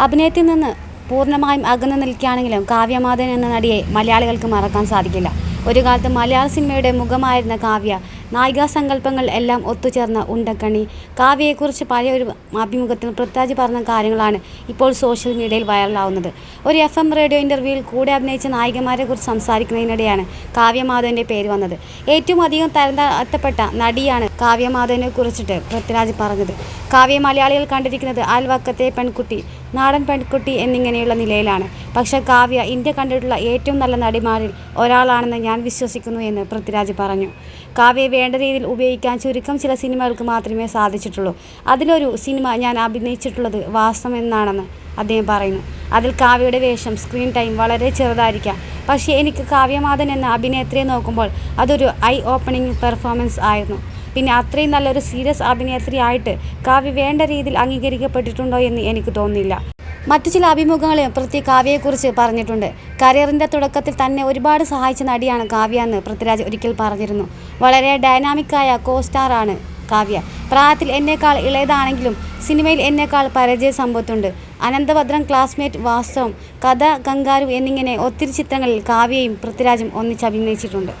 അഭിനയത്തിൽ നിന്ന് പൂർണമായും അകന്നു നിൽക്കുകയാണെങ്കിലും കാവ്യമാധവൻ എന്ന നടിയെ മലയാളികൾക്ക് മറക്കാൻ സാധിക്കില്ല. ഒരു കാലത്ത് മലയാള സിനിമയുടെ മുഖമായിരുന്ന കാവ്യ നായികാ സങ്കല്പങ്ങൾ എല്ലാം ഒത്തുചേർന്ന ഉണ്ടക്കണി കാവ്യയെക്കുറിച്ച് പഴയ ഒരു അഭിമുഖത്തിൽ പൃഥ്വിരാജ് പറഞ്ഞ കാര്യങ്ങളാണ് ഇപ്പോൾ സോഷ്യൽ മീഡിയയിൽ വൈറലാവുന്നത്. ഒരു എഫ് എം റേഡിയോ ഇന്റർവ്യൂവിൽ കൂടെ അഭിനയിച്ച നായികമാരെ കുറിച്ച് സംസാരിക്കുന്നതിനിടെയാണ് കാവ്യമാധവന്റെ പേര് വന്നത്. ഏറ്റവും അധികം തരം താഴ്ത്തപ്പെട്ട നടിയാണ് കാവ്യമാധവനെ കുറിച്ചിട്ട് പൃഥ്വിരാജ് പറഞ്ഞത്. കാവ്യ മലയാളികൾ കണ്ടിരിക്കുന്നത് അയൽവക്കത്തെ പെൺകുട്ടി നാടൻ പെൺകുട്ടി എന്നിങ്ങനെയുള്ള നിലയിലാണ്. പക്ഷേ കാവ്യ ഇന്ത്യ കണ്ടിട്ടുള്ള ഏറ്റവും നല്ല നടിമാരിൽ ഒരാളാണെന്ന് ഞാൻ വിശ്വസിക്കുന്നു എന്ന് പൃഥ്വിരാജ് പറഞ്ഞു. കാവ്യ വേണ്ട രീതിയിൽ ഉപയോഗിക്കാൻ ചുരുക്കം ചില സിനിമകൾക്ക് മാത്രമേ സാധിച്ചിട്ടുള്ളൂ. അതിലൊരു സിനിമ ഞാൻ അഭിനയിച്ചിട്ടുള്ളത് വാസ്തവം എന്നാണെന്ന് അദ്ദേഹം പറയുന്നു. അതിൽ കാവ്യയുടെ വേഷം സ്ക്രീൻ ടൈം വളരെ ചെറുതായിരിക്കാം. പക്ഷേ എനിക്ക് കാവ്യമാധൻ എന്ന അഭിനേത്രിയെ നോക്കുമ്പോൾ അതൊരു ഐ ഓപ്പണിംഗ് പെർഫോമൻസ് ആയിരുന്നു. പിന്നെ അത്രയും നല്ലൊരു സീരിയസ് അഭിനേത്രി ആയിട്ട് കാവ്യ വേണ്ട രീതിയിൽ അംഗീകരിക്കപ്പെട്ടിട്ടുണ്ടോ എന്ന് എനിക്ക് തോന്നുന്നില്ല. മറ്റു ചില അഭിമുഖങ്ങളിൽ പൃഥ്വി കാവ്യയെക്കുറിച്ച് പറഞ്ഞിട്ടുണ്ട്. കരിയറിന്റെ തുടക്കത്തിൽ തന്നെ ഒരുപാട് സഹായിച്ച നടിയാണ് കാവ്യ എന്ന് പൃഥ്വിരാജ് ഒരിക്കൽ പറഞ്ഞിരുന്നു. വളരെ ഡൈനാമിക്കായ കോ സ്റ്റാറാണ് കാവ്യ. പ്രായത്തിൽ എന്നേക്കാൾ ഇളയതാണെങ്കിലും സിനിമയിൽ എന്നേക്കാൾ പരാജയ സമ്പത്തുണ്ട്. അനന്തഭദ്രം ക്ലാസ്മേറ്റ് വാസ്തവം കഥ ഗംഗാരു എന്നിങ്ങനെ ഒത്തിരി ചിത്രങ്ങളിൽ കാവ്യയും പൃഥ്വിരാജും ഒന്നിച്ച് അഭിനയിച്ചിട്ടുണ്ട്.